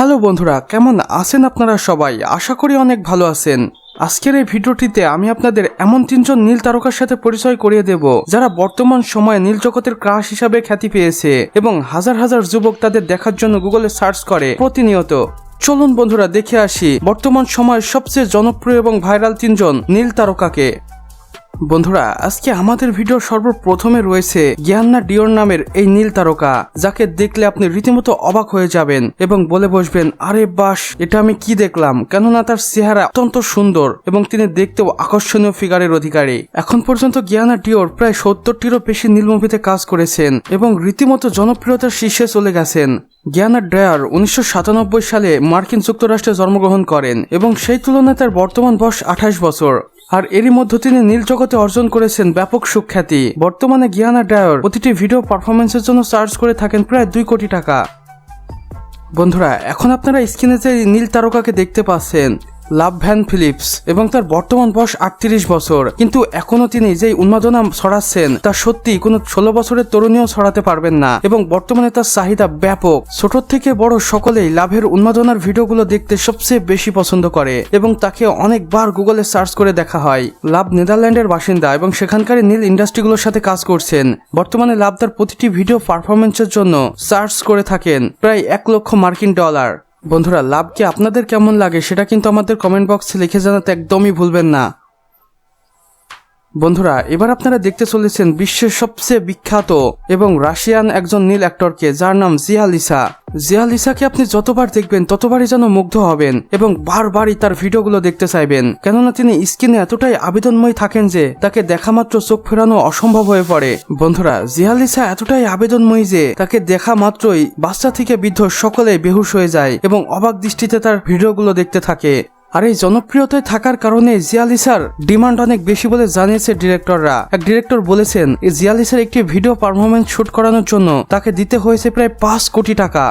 Hello বন্ধুরা, কেমন আছেন আপনারা সবাই? আশা করি অনেক ভালো আছেন। আজকের এই ভিডিওটিতে আমি আপনাদের এমন তিনজন নীল তারকার সাথে পরিচয় করিয়ে দেব, যারা বর্তমান সময়ে নীল জগতের ক্রাশ হিসাবে খ্যাতি পেয়েছে এবং হাজার হাজার যুবক তাদের দেখার জন্য গুগলে সার্চ করে প্রতিনিয়ত। চলুন বন্ধুরা, দেখে আসি। বর্তমান সময়ের সবচেয়ে জনপ্রিয় এবং ভাইরাল তিনজন নীল তারকাকে। বন্ধুরা, আজকে আমাদের ভিডিও সর্বপ্রথমে রয়েছে জ্ঞান্না ডিওর নামের এই নীল তারকা, যাকে দেখলে আপনি রীতিমতো অবাক হয়ে যাবেন এবং বলে বসবেন, আরে বাস, এটা আমি কি দেখলাম? কেননা তার চেহারা অত্যন্ত সুন্দর এবং তিনি দেখতেও আকর্ষণীয় ফিগারের অধিকারী। এখন পর্যন্ত জ্ঞানা ডিওর প্রায় সত্তরটিরও বেশি নীল মুভিতে কাজ করেছেন এবং রীতিমতো জনপ্রিয়তার শীর্ষে চলে গেছেন। জ্ঞানা ড্রায়ার উনিশশো সাতানব্বই সালে মার্কিন যুক্তরাষ্ট্রে জন্মগ্রহণ করেন এবং সেই তুলনায় তার বর্তমান বয়স আঠাশ বছর। আর এরই মধ্যে তিনি নীল জগতে অর্জন করেছেন ব্যাপক সুখ্যাতি। বর্তমানে গিয়ানা ডায়র প্রতিটি ভিডিও পারফরমেন্সের জন্য চার্জ করে থাকেন প্রায় দুই কোটি টাকা। বন্ধুরা, এখন আপনারা স্ক্রিনে যে নীল তারকাকে দেখতে পাচ্ছেন লাভ ভ্যান ফিলিপস এবং তার বর্তমান বয়স আটত্রিশ বছর। কিন্তু এখনও তিনি যে উন্মাদনা ছড়াচ্ছেন, তা সত্যি কোনো ষোলো বছরের তরুণীও ছড়াতে পারবেন না। এবং বর্তমানে তার চাহিদা ব্যাপক। ছোট থেকে বড় সকলেই লাভের উন্মাদনার ভিডিওগুলো দেখতে সবচেয়ে বেশি পছন্দ করে এবং তাকে অনেকবার গুগলে সার্চ করে দেখা হয়। লাভ নেদারল্যান্ডের বাসিন্দা এবং সেখানকার নীল ইন্ডাস্ট্রিগুলোর সাথে কাজ করছেন। বর্তমানে লাভ তার প্রতিটি ভিডিও পারফরমেন্সের জন্য সার্চ করে থাকেন, প্রায় এক লক্ষ মার্কিন ডলার। বন্ধুরা লাভকে আপনাদের কেমন লাগে সেটা কিন্তু আমাদের কমেন্ট বক্সে লিখে জানাতে একদমই ভুলবেন না। বন্ধুরা, এবার আপনারা দেখতে চলেছেন বিশ্বের সবচেয়ে বিখ্যাত এবং রাশিয়ান একজন নীল অ্যাক্টরকে, যার নাম জিয়া লিসা। জিয়া আপনি যতবার দেখবেন, ততবারই যেন মুগ্ধ হবেন এবং বারবারই তার ভিডিওগুলো দেখতে চাইবেন। কেননা তিনি স্ক্রিনে এতটাই আবেদনময় থাকেন যে, তাকে দেখা মাত্র চোখ ফেরানো অসম্ভব হয়ে পড়ে। বন্ধুরা জিয়ালিসা এতটাই আবেদনময়ী যে, তাকে দেখা মাত্রই বাচ্চা থেকে বৃদ্ধ সকলে বেহুশ হয়ে যায় এবং অবাক দৃষ্টিতে তার ভিডিওগুলো দেখতে থাকে। আর এই জনপ্রিয়তায় থাকার কারণে জিয়ালিসার ডিমান্ড অনেক বেশি বলে জানিয়েছে ডিরেক্টররা। এক ডিরেক্টর বলেছেন, এই জিয়ালিসার একটি ভিডিও পারফরমেন্স শুট করানোর জন্য তাকে দিতে হয়েছে প্রায় পাঁচ কোটি টাকা।